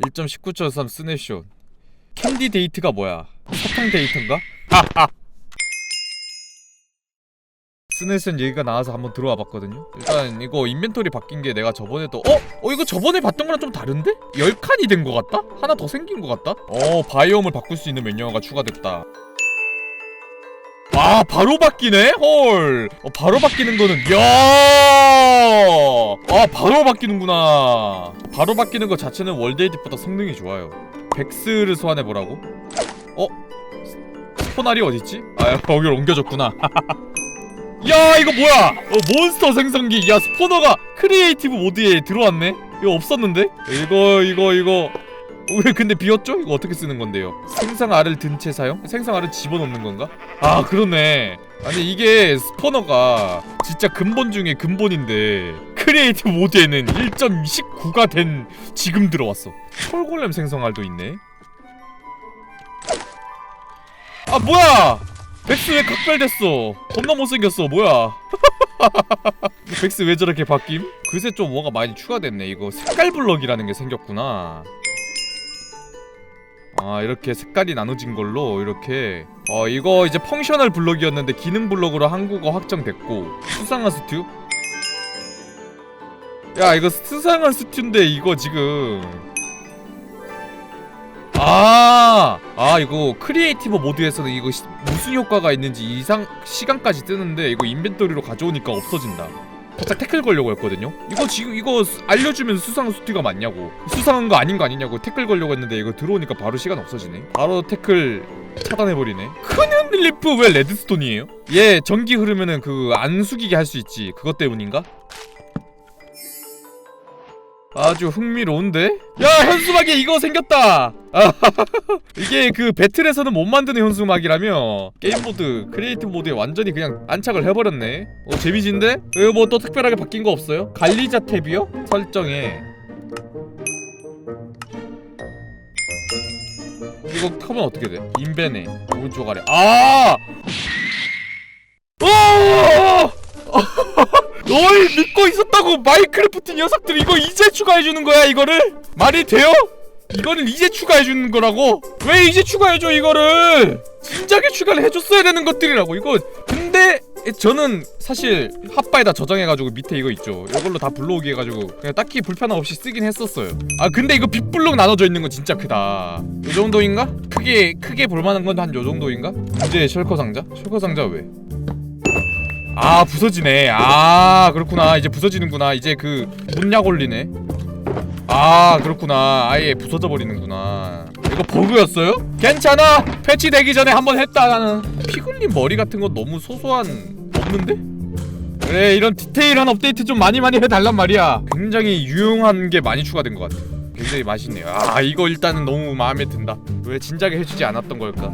1.19.3 스냅샷 캔디 데이트가 뭐야 사탕 데이트인가? 하하 스넷은 얘기가 나와서 한번 들어와 봤거든요 일단 이거 인벤토리 바뀐 게 내가 저번에 또 어? 어 이거 저번에 봤던 거랑 좀 다른데? 10칸이 된것 같다? 하나 더 생긴 것 같다? 어 바이옴을 바꿀 수 있는 명령어가 추가됐다 아 바로 바뀌네? 헐 어, 바로 바뀌는 거는 야 아 바로 바뀌는구나 바로 바뀌는 거 자체는 월드에디보다 성능이 좋아요 백스를 소환해보라고? 어? 스포날이 어딨지? 아 거기를 옮겨줬구나 야 이거 뭐야 어, 몬스터 생성기 야 스포너가 크리에이티브 모드에 들어왔네 이거 없었는데 이거 이거 이거 왜 근데 비었죠? 이거 어떻게 쓰는 건데요? 생성알을 든 채 사용? 생성알을 집어넣는 건가? 아 그렇네 아니 이게 스포너가 진짜 근본 중에 근본인데 크리에이티브 모드에는 1.19가 된 지금 들어왔어. 철골렘 생성알도 있네. 아 뭐야! 백스 왜 각별됐어? 겁나 못생겼어 뭐야? 백스 왜 저렇게 바뀜? 그새 좀 뭐가 많이 추가됐네. 이거 색깔 블럭이라는 게 생겼구나. 아 이렇게 색깔이 나눠진 걸로 이렇게. 어 이거 이제 펑셔널 블럭이었는데 기능 블럭으로 한국어 확정됐고. 수상한 스튜? 야 이거 수상한 스튜인데 이거 지금 아, 아 이거 크리에이티브 모드에서는 이거 시- 무슨 효과가 있는지 이상 시간까지 뜨는데 이거 인벤토리로 가져오니까 없어진다. 살짝 태클 걸려고 했거든요. 이거 지금 이거 수- 알려주면 수상한 수티가 맞냐고. 수상한 거 아닌 거 아니냐고 태클 걸려고 했는데 이거 들어오니까 바로 시간 없어지네. 바로 태클 차단해버리네. 큰 리프 왜 레드스톤이에요? 얘 전기 흐르면은 그 안 숙이게 할 수 있지. 그것 때문인가? 아주 흥미로운데? 야 현수막에 이거 생겼다! 아, 이게 그 배틀에서는 못 만드는 현수막이라며 게임모드 크리에이티브 모드에 완전히 그냥 안착을 해버렸네 어 재미진데? 이거 뭐 또 특별하게 바뀐 거 없어요? 관리자 탭이요? 설정에 이거 하면 어떻게 돼? 인벤에 오른쪽 아래 아! 오! 널 믿고 있었다고 마이크래프트 녀석들 이거 이제 추가해주는 거야 이거를? 말이 돼요? 이거는 이제 추가해주는 거라고? 왜 이제 추가해줘 이거를? 진작에 추가를 해줬어야 되는 것들이라고 이거 근데 저는 사실 핫바에다 저장해가지고 밑에 이거 있죠 이걸로 다 불러오기 해가지고 그냥 딱히 불편함 없이 쓰긴 했었어요 아 근데 이거 빗블록 나눠져 있는 건 진짜 크다 요 정도인가? 크게 크게 볼만한 건 한 요 정도인가? 문제 셜커 상자? 셜커 상자 왜? 아 부서지네. 아 그렇구나. 이제 부서지는구나. 이제 그 문약 올리네. 아 그렇구나. 아예 부서져 버리는구나. 이거 버그였어요? 괜찮아. 패치되기 전에 한번 했다 나는. 피글린 머리 같은 거 너무 소소한 없는데? 그래 이런 디테일한 업데이트 좀 많이 많이 해달란 말이야. 굉장히 유용한 게 많이 추가된 것 같아. 굉장히 맛있네요. 아 이거 일단은 너무 마음에 든다. 왜 진작에 해주지 않았던 걸까